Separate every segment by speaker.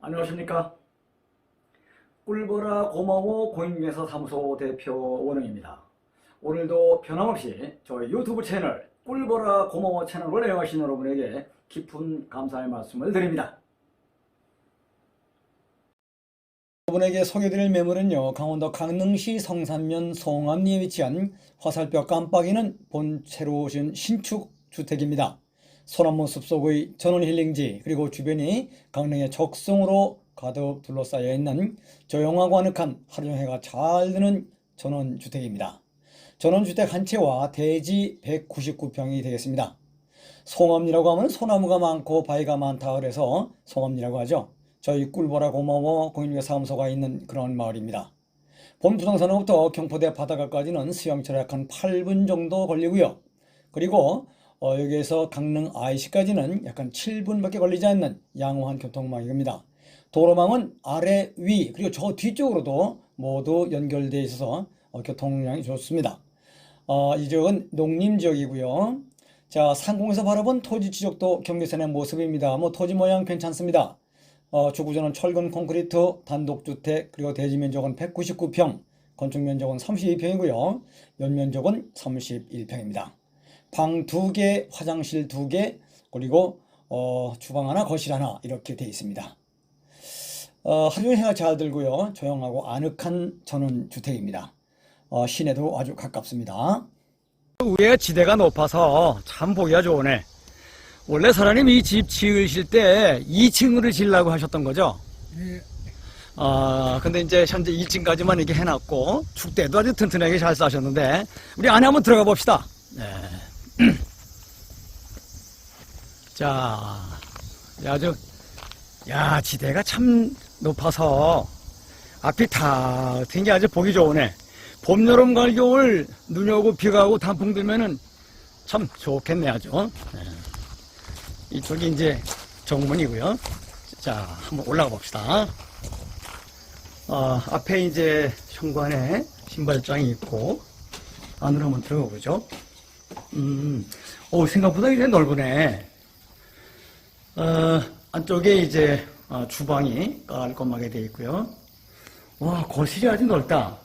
Speaker 1: 안녕하십니까. 꿀보라 고마워 공인중개사 사무소 대표 원흥입니다. 오늘도 변함없이 저희 유튜브 채널 꿀보라 고마워 채널을 애용하신 여러분에게 깊은 감사의 말씀을 드립니다. 여러분에게 소개드릴 매물은요 강원도 강릉시 성산면 송암리에 위치한 화살뼈 깜빡이는 본 새로 진 신축 주택입니다. 소나무 숲속의 전원 힐링지 그리고 주변이 강릉의 적송으로 가득 둘러싸여 있는 조용하고 아늑한 하루 종해가 잘 드는 전원주택입니다. 전원주택 한 채와 대지 199평이 되겠습니다. 송암리라고 하면 소나무가 많고 바위가 많다 그래서 송암리라고 하죠. 저희 꿀보라 고마워 공인중개 사무소가 있는 그런 마을입니다. 본 부동산으로부터 경포대 바다가까지는 수영차로 약한 8분 정도 걸리고요. 그리고 어, 여기에서 강릉 IC까지는 약간 7분밖에 걸리지 않는 양호한 교통망입니다. 도로망은 아래 위 그리고 저 뒤쪽으로도 모두 연결되어 있어서 어, 교통량이 좋습니다. 어, 이 지역은 농림지역이고요. 자, 상공에서 바라본 토지 지적도 경계선의 모습입니다. 뭐 토지 모양 괜찮습니다. 어, 주구조는 철근 콘크리트 단독주택 그리고 대지 면적은 199평, 건축 면적은 32평이고요. 연면적은 31평입니다. 방 두 개, 화장실 두 개, 그리고 어, 주방 하나, 거실 하나 이렇게 되어 있습니다. 어, 하루 해가 잘 들고요. 조용하고 아늑한 전원 주택입니다. 어, 시내도 아주 가깝습니다. 위에 지대가 높아서 참 보기가 좋으네. 원래 사장님 이 집 지으실 때 2층으로 지으려고 하셨던 거죠?
Speaker 2: 예,
Speaker 1: 아, 근데 이제 현재 1층까지만 이렇게 해놨고, 축대도 아주 튼튼하게 잘 싸셨는데, 우리 안에 한번 들어가 봅시다. 네. 자, 아주, 야, 지대가 참 높아서, 앞이 다, 트게 아주 보기 좋으네. 봄, 여름, 가을, 겨울, 눈이 오고 비가 오고 단풍 들면은 참 좋겠네, 아주. 네. 이쪽이 이제 정문이고요. 자, 한번 올라가 봅시다. 어, 앞에 이제 현관에 신발장이 있고, 안으로 한번 들어가 보죠. 음, 오, 생각보다 이래 넓으네. 어, 안쪽에 이제 어, 주방이 깔끔하게 되어 있고요. 와, 거실이 아주 넓다.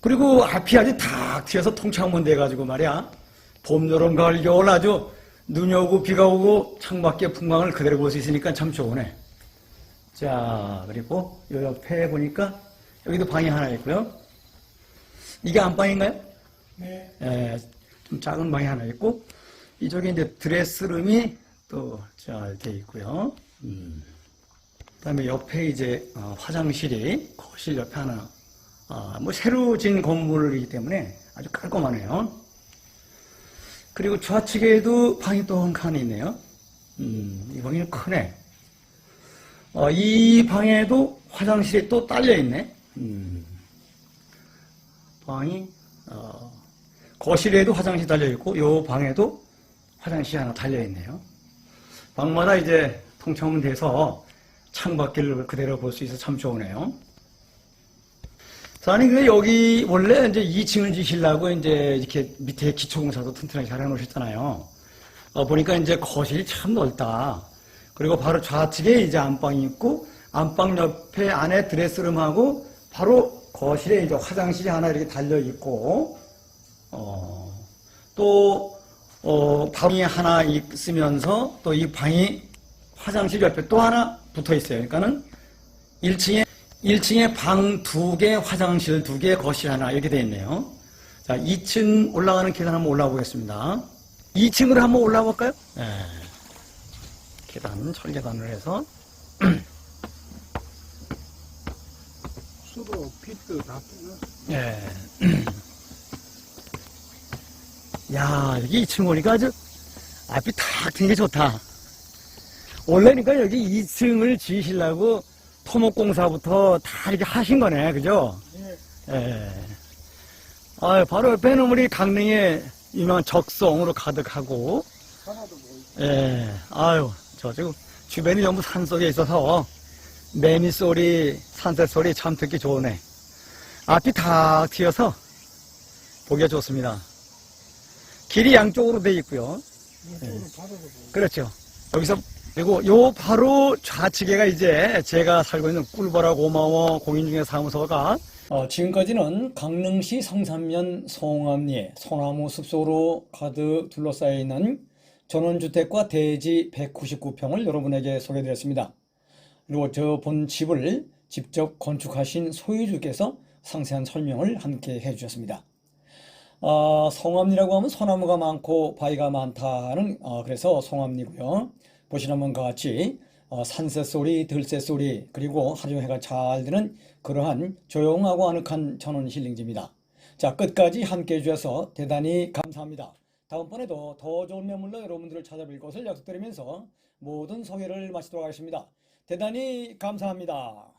Speaker 1: 그리고 앞이 아주 탁 튀어서 통창문 돼가지고 말이야. 봄, 여름, 가을, 겨울 아주 눈이 오고 비가 오고 창밖의 풍광을 그대로 볼 수 있으니까 참 좋으네. 자, 그리고 요 옆에 보니까 여기도 방이 하나 있고요. 이게 안방인가요?
Speaker 2: 네,
Speaker 1: 예, 좀 작은 방이 하나 있고, 이쪽에 이제 드레스룸이 또 잘 돼 있고요. 음. 그 다음에 옆에 이제 어, 화장실이 거실 옆에 하나, 아, 뭐 새로 진 건물이기 때문에 아주 깔끔하네요. 그리고 좌측에도 방이 또 한 칸이 있네요. 음, 이 방이 크네. 어, 이 방에도 화장실이 또 딸려 있네. 음. 방이 어, 거실에도 화장실 달려 있고 요 방에도 화장실이 하나 달려 있네요. 방마다 이제 통창문 돼서 창밖을 그대로 볼 수 있어 참 좋으네요. 사장님, 근데 여기 원래 이제 2층을 지시려고 이제 이렇게 밑에 기초공사도 튼튼하게 잘 해놓으셨잖아요. 어, 보니까 이제 거실이 참 넓다. 그리고 바로 좌측에 이제 안방이 있고, 안방 옆에 안에 드레스룸하고 바로 거실에 이제 화장실이 하나 이렇게 달려 있고, 어, 또, 어, 방이 하나 있으면서 또 이 방이 화장실 옆에 또 하나 붙어 있어요. 그러니까는 1층에 1층에 방 두 개, 화장실 두 개, 거실 하나 이렇게 되어 있네요. 자, 2층 올라가는 계단 한번 올라가 보겠습니다. 2층으로 한번 올라가 볼까요? 네. 계단, 철계단을 해서.
Speaker 2: 수도, 빛도 다 뜨고,
Speaker 1: 예. 야, 여기 2층 오니까 아주 앞이 탁 트는 게 좋다. 원래니까 여기 2층을 지으시려고 토목공사부터 다 이렇게 하신 거네, 그죠?
Speaker 2: 예,
Speaker 1: 예. 아 바로 옆에는 우리 강릉의 유명한 적송으로 가득하고,
Speaker 2: 보이고,
Speaker 1: 예. 아유, 저쪽 주변이 전부 산 속에 있어서 매미 소리, 산새 소리 참 듣기 좋으네. 앞이 탁 튀어서 보기가 좋습니다. 길이 양쪽으로 돼 있고요.
Speaker 2: 이쪽으로 바다도 보이고,
Speaker 1: 그렇죠. 여기서 그리고 요 바로 좌측에가 이제 제가 살고 있는 꿀보라 고마워 공인중개 사무소가 어, 지금까지는 강릉시 성산면 송암리에 소나무 숲속으로 가득 둘러싸여 있는 전원주택과 대지 199평을 여러분에게 소개해드렸습니다. 그리고 저 본 집을 직접 건축하신 소유주께서 상세한 설명을 함께 해주셨습니다. 어, 성암리라고 하면 소나무가 많고 바위가 많다는 어, 그래서 송암리고요. 보시는 분과 같이 어, 산새 소리, 들새 소리 그리고 하루 해가 잘 드는 그러한 조용하고 아늑한 전원 힐링지입니다. 자 끝까지 함께해 주셔서 대단히 감사합니다. 다음번에도 더 좋은 매물로 여러분들을 찾아뵐 것을 약속드리면서 모든 소개를 마치도록 하겠습니다. 대단히 감사합니다.